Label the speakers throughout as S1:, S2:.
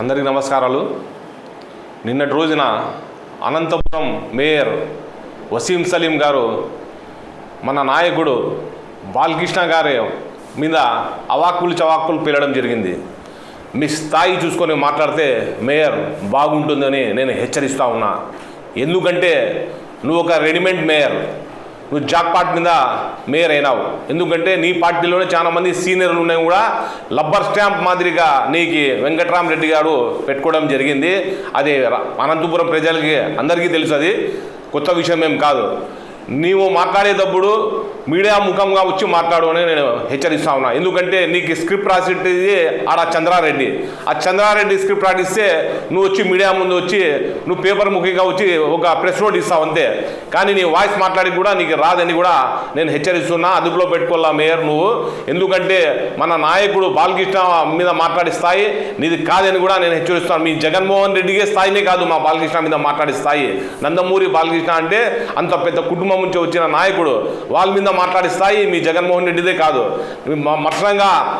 S1: అందరికీ నమస్కారాలు. నిన్నటి రోజున అనంతపురం మేయర్ వసీం సలీం గారు మన నాయకుడు బాలకృష్ణ గారి మీద అవాక్కులు చవాక్కులు పీలడం జరిగింది. మీ స్థాయి చూసుకొని మాట్లాడితే మేయర్ బాగుంటుందని నేను హెచ్చరిస్తా ఉన్నా. ఎందుకంటే నువ్వు ఒక రెడీమేడ్ మేయర్. నువ్వు జాక్పాట్ మీద మేయర్ అయినావు ఎందుకంటే నీ పార్టీలోనే చాలా మంది సీనియర్లు ఉన్నాయి కూడా. లబ్బర్ స్టాంప్ మాదిరిగా నీకు వెంకట్రామరెడ్డి గారు పెట్టుకోవడం జరిగింది. అది అనంతపురం ప్రజలకి అందరికీ తెలుసు అది. కొత్త విషయం ఏం కాదు. నీవు మాట్లాడేటప్పుడు మీడియా ముఖంగా వచ్చి మాట్లాడు అని నేను హెచ్చరిస్తా ఉన్నా. ఎందుకంటే నీకు స్క్రిప్ట్ రాసేది ఆడ చంద్రారెడ్డి. ఆ చంద్రారెడ్డి స్క్రిప్ట్ రాటిస్తే నువ్వు వచ్చి మీడియా ముందు వచ్చి నువ్వు పేపర్ ముఖంగా వచ్చి ఒక ప్రెస్ నోట్ ఇస్తావు అంతే. కానీ నీ వాయిస్ మాట్లాడి కూడా నీకు రాదని కూడా నేను హెచ్చరిస్తున్నా. అదుపులో పెట్టుకోవాలా మేయర్ నువ్వు? ఎందుకంటే మన నాయకుడు బాలకృష్ణ మీద మాట్లాడే స్థాయి నీది కాదని కూడా నేను హెచ్చరిస్తాను మీ జగన్మోహన్ రెడ్డికే స్థాయినే కాదు మా బాలకృష్ణ మీద మాట్లాడే స్థాయి. నందమూరి బాలకృష్ణ అంటే అంత పెద్ద కుటుంబం నుంచి వచ్చిన నాయకుడు వాళ్ళ మీద మాట్లాడే స్థాయి మీ జగన్మోహన్ రెడ్డిదే కాదు. మ-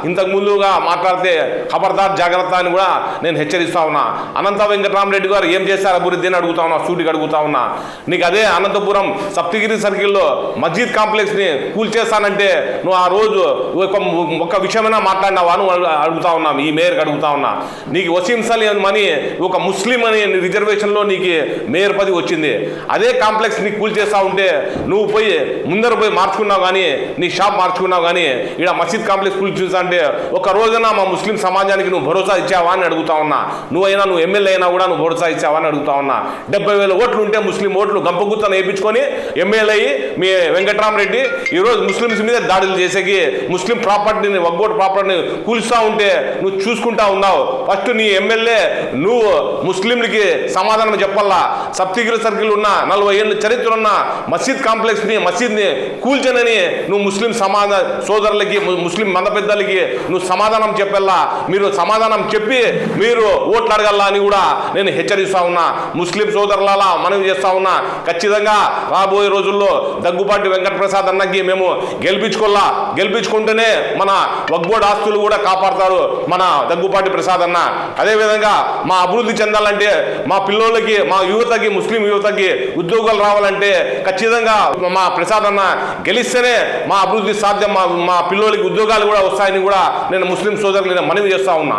S1: ఇంతకు ముందుగా మాట్లాడితే ఖబర్దార్ జాగ్రత్త అని కూడా నేను హెచ్చరిస్తా ఉన్నా. అనంత వెంకటరామరెడ్డి గారు ఏం చేశారు అభివృద్ధి అని అడుగుతా ఉన్నా సూటికి అడుగుతా ఉన్నా. నీకు అదే అనంతపురం సప్తగిరి సర్కిల్లో మస్జిద్ కాంప్లెక్స్ని కూల్చేస్తానంటే నువ్వు ఆ రోజు ఒక ఒక్క విషయమైనా మాట్లాడినావా నువ్వు అడుగుతా ఉన్నా ఈ మేయర్కి అడుగుతా ఉన్నా. నీకు వసీం సలీం అని ఒక ముస్లిం అని రిజర్వేషన్లో నీకు మేయర్ పది వచ్చింది. అదే కాంప్లెక్స్ నీకు కూల్చేస్తా ఉంటే నువ్వు పోయి ముందర పోయి మార్చుకున్నావు కానీ నీ షాప్ మార్చుకున్నావు కానీ ఇక్కడ మసీద్ కాంప్లెక్స్ కూల్చేస్తా అంటే ఒక రోజున మా ముస్లిం సమాజానికి నువ్వు భరోసా ఇచ్చావా అని అడుగుతా ఉన్నా. నువ్వైనా నువ్వు ఎమ్మెల్యే అయినా కూడా నువ్వు భరోసా ఇచ్చావా అని అడుగుతా ఉన్నా. డెబ్బై వేల ఓట్లు ఉంటే ముస్లిం ఓట్లు గంపగుత్తను వేయించుకొని ఎమ్మెల్యే అయ్యి మీ వెంకట్రామరెడ్డి ఈరోజు ముస్లిమ్స్ మీద దాడులు చేసేకి ముస్లిం ప్రాపర్టీని వగ్గోటు ప్రాపర్టీని కూల్స్తూ ఉంటే నువ్వు చూసుకుంటా ఉన్నావు. ఫస్ట్ నీ ఎమ్మెల్యే నువ్వు ముస్లింలకి సమాధానం చెప్పాలా? సప్తిగిరి సర్కిల్ ఉన్న నలభై ఏళ్ళ చరిత్ర ఉన్న మసీద్ కాంప్లెక్స్ని మసీద్ని కూల్చనని నువ్వు ముస్లిం సమాధ సోదరులకి ముస్లిం మత పెద్దలకి నువ్వు సమాధానం చెప్పల్లా మీరు సమాధానం చెప్పి మీరు ఓట్లు అడగల్లా అని కూడా నేను హెచ్చరిస్తా ఉన్నా. ముస్లిం సోదరులలా మనవి చేస్తా ఉన్నా. ఖచ్చితంగా రాబోయే రోజుల్లో దగ్గుబాటి వెంకటప్రసాద్ అన్నకి మేము గెలిపించుకోలా గెలిపించుకుంటేనే మన వగ్బోర్డ్ ఆస్తులు కూడా కాపాడతారు మన దగ్గుపాటి ప్రసాద్ అన్న. అదేవిధంగా మా అభివృద్ధి చెందాలంటే మా పిల్లోళ్ళకి మా యువతకి ముస్లిం యువతకి ఉద్యోగాలు రావాలంటే ఖచ్చితంగా మా ప్రసాద్ అన్న గెలిస్తేనే మా అభివృద్ధి సాధ్యం. మా మా పిల్లలకి ఉద్యోగాలు కూడా వస్తాయని కూడా నేను ముస్లిం సోదరులు నేను మనవి చేస్తూ ఉన్నా